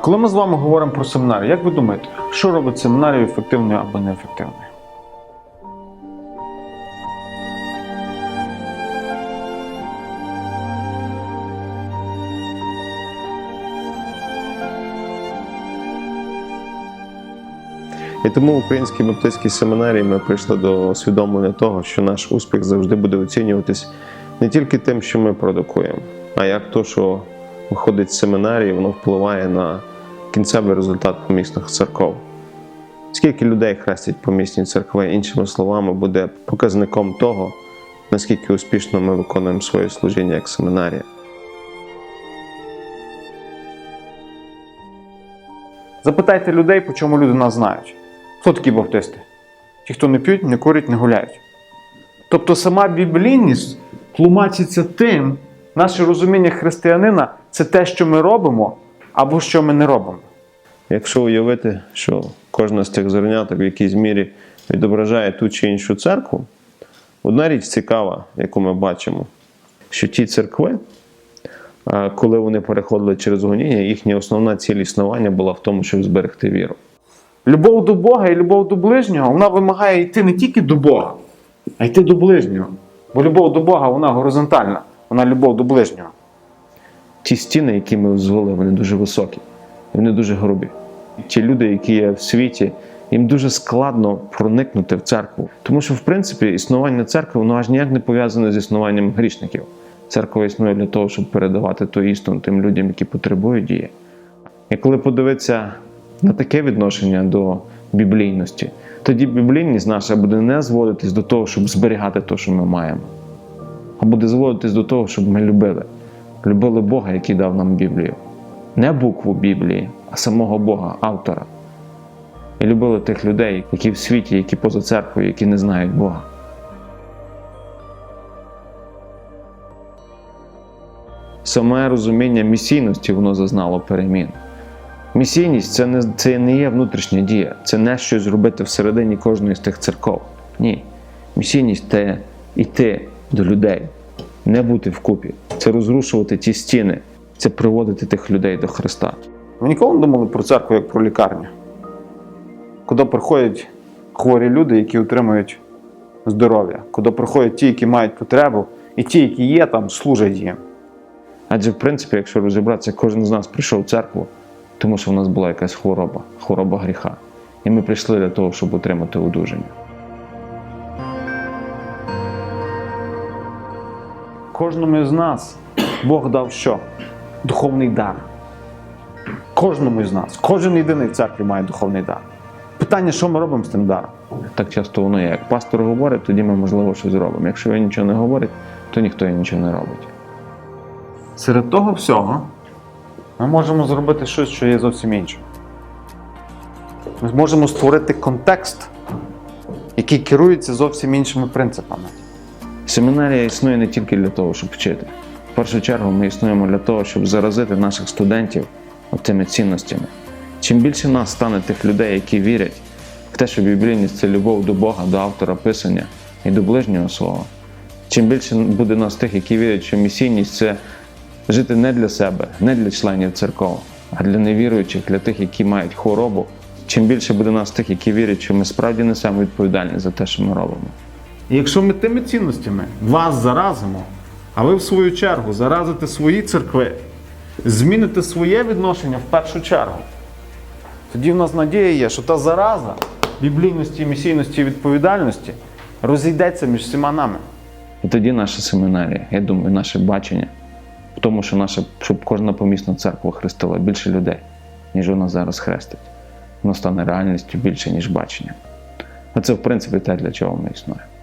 Коли ми з вами говоримо про семінарію, як ви думаєте, що робить семінарію ефективною або неефективною? І тому в Українській баптистській семінарії ми прийшли до усвідомлення того, що наш успіх завжди буде оцінюватись не тільки тим, що ми продукуємо, а як то, що виходить з семінарії, воно впливає на кінцевий результат помісних церков. Скільки людей хрестять помісні церкви, іншими словами, буде показником того, наскільки успішно ми виконуємо своє служіння як семінарія. Запитайте людей, по чому люди нас знають. Хто такі баптисти? Ті, хто не п'ють, не курять, не гуляють. Тобто сама біблійність тлумачиться тим, наше розуміння християнина це те, що ми робимо, або що ми не робимо. Якщо уявити, що кожна з цих зерняток в якійсь мірі відображає ту чи іншу церкву, одна річ цікава, яку ми бачимо, що ті церкви, коли вони переходили через гоніння, їхня основна ціль існування була в тому, щоб зберегти віру. Любов до Бога і любов до ближнього, вона вимагає йти не тільки до Бога, а йти до ближнього. Бо любов до Бога, вона горизонтальна, вона любов до ближнього. Ті стіни, які ми звели, вони дуже високі, вони дуже грубі. Ті люди, які є в світі, їм дуже складно проникнути в церкву. Тому що, в принципі, існування церкви воно аж ніяк не пов'язане з існуванням грішників. Церква існує для того, щоб передавати ту істину тим людям, які потребують її. І коли подивитися на таке відношення до біблійності, тоді біблійність наша буде не зводитись до того, щоб зберігати те, що ми маємо, а буде зводитись до того, щоб ми любили. Любили Бога, який дав нам Біблію. Не букву Біблії, а самого Бога, автора. І любили тих людей, які в світі, які поза церквою, які не знають Бога. Саме розуміння місійності воно зазнало перемін. Місійність це не, це не є внутрішня дія, це не щось зробити всередині кожної з тих церков. Ні. Місійність це йти до людей, не бути вкупі, це розрушувати ті стіни, це приводити тих людей до Христа. Ви ніколи не думали про церкву як про лікарню? Куди приходять хворі люди, які отримують здоров'я, куди приходять ті, які мають потребу, і ті, які є там, служать їм. Адже, в принципі, якщо розібратися, кожен з нас прийшов в церкву, тому що в нас була якась хвороба, хвороба гріха. І ми прийшли для того, щоб отримати одужання. Кожному з нас Бог дав що? Духовний дар. Кожному з нас. Кожен єдиний в церкві має духовний дар. Питання, що ми робимо з тим даром? Так часто воно є. Як пастор говорить, тоді ми, можливо, щось зробимо. Якщо він нічого не говорить, то ніхто і нічого не робить. Серед того всього ми можемо зробити щось, що є зовсім інше. Ми зможемо створити контекст, який керується зовсім іншими принципами. Семінарія існує не тільки для того, щоб вчити. В першу чергу ми існуємо для того, щоб заразити наших студентів тими цінностями. Чим більше нас стане тих людей, які вірять в те, що біблійність це любов до Бога, до автора Писання і до ближнього свого, чим більше буде нас тих, які вірять, що місійність це жити не для себе, не для членів церков, а для невіруючих, для тих, які мають хворобу. Чим більше буде нас тих, які вірять, що ми справді несемо відповідальність за те, що ми робимо. Якщо ми тими цінностями вас заразимо, а ви в свою чергу заразите свої церкви, зміните своє відношення в першу чергу, тоді в нас надія є, що та зараза біблійності, місійності і відповідальності розійдеться між всіма нами. І тоді наша семінарія, я думаю, наше бачення в тому, що наша, щоб кожна помісна церква хрестила більше людей, ніж вона зараз хрестить. Воно стане реальністю більше, ніж бачення. А це, в принципі, те, для чого ми існуємо.